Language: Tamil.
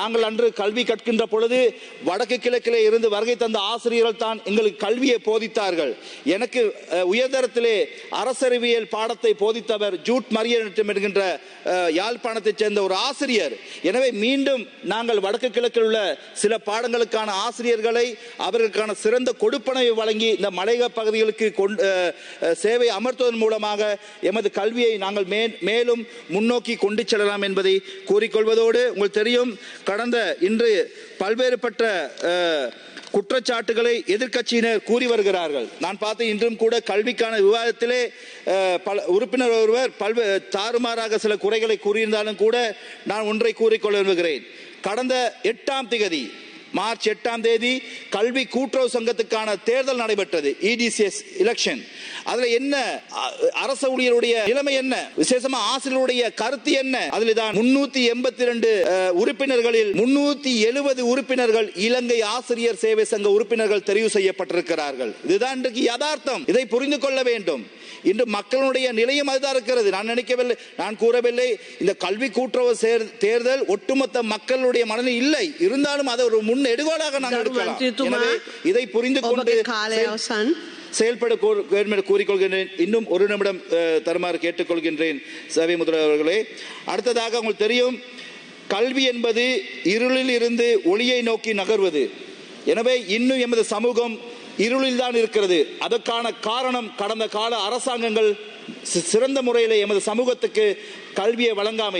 நாங்கள் அன்று கல்வி கற்கின்ற பொழுது வடக்கு கிழக்கிலே இருந்து வருகை தந்த ஆசிரியர்கள் தான் எங்களுக்கு கல்வியை போதித்தார்கள். எனக்கு உயர்தரத்திலே அரசறிவியல் பாடத்தை போதித்தவர் ஜூட் மரியனிட்டம் என்கின்ற யாழ்ப்பாணத்தைச் சேர்ந்த ஒரு ஆசிரியர். எனவே மீண்டும் நாங்கள் வடக்கு கிழக்கில் உள்ள சில பாடங்களுக்கான ஆசிரியர்களை அவர்களுக்கான சிறந்த கொடுப்பனவை வழங்கி இந்த மலையக பகுதிகளுக்கு கொண்டு சேவை அமர்த்துவதன் மூலமாக எமது கல்வியை நாங்கள் மே மேலும் முன்னோக்கி கொண்டு செல்லலாம் என்பதை கூறிக்கொள்வதோடு உங்களுக்கு தெரியும் கடந்த இன்று பல்வேறுபட்ட குற்றச்சாட்டுகளை எதிர்க்கட்சியினர் கூறி வருகிறார்கள். நான் பார்த்து இன்றும் கூட கல்விக்கான விவாதத்திலே பல உறுப்பினர் ஒருவர் பல்வே தாறுமாறாக சில குறைகளை கூறியிருந்தாலும் கூட நான் ஒன்றை கூறிக்கொள்ள விரும்புகிறேன். கடந்த எட்டாம் திகதி மார்ச் எட்டாம் தேதி கல்வி கூட்டுறவு சங்கத்துக்கான தேர்தல் நடைபெற்றது இடிசிஎஸ் எலெக்ஷன் அதுல என்ன அ- அரசு ஊழியருடைய நிலைமை என்ன? விசேஷமா ஆசிரியருடைய கருத்து என்ன? அதில் தான் முன்னூத்தி எண்பத்தி ரெண்டு உறுப்பினர்களில் முன்னூத்தி எழுபது உறுப்பினர்கள் இலங்கை ஆசிரியர் சேவை சங்க உறுப்பினர்கள் தெரிவு செய்யப்பட்டிருக்கிறார்கள். இதுதான் இன்றைக்கு யதார்த்தம். இதை புரிந்து கொள்ள வேண்டும். இன்று மக்களுடைய நிலையும் அதுதான் இருக்கிறது. நான் நினைக்கவில்லை நான் கூறவில்லை. இந்த கல்வி கூட்டுறவு தேர்தல் ஒட்டுமொத்த மக்களுடைய மனதில் இல்லை. இருந்தாலும் அதை ஒரு முன் எடுகோலாக நாங்கள் எடுக்கலாம். இதை புரிந்து கொண்டு செயல்பட கூறிக்கொள்கின்றேன். இன்னும் ஒரு நிமிடம் தருமாறு கேட்டுக்கொள்கின்றேன் சபை முதல்வர்களே அடுத்ததாக உங்களுக்கு தெரியும் கல்வி என்பது இருளில் இருந்து ஒளியை நோக்கி நகர்வது. எனவே இன்னும் எமது சமூகம் இருளில் தான் இருக்கிறது. அதற்கான காரணம் கடந்த கால அரசாங்கங்கள் சிறந்த முறையில் எமது சமூகத்துக்கு கல்வியை வழங்காமை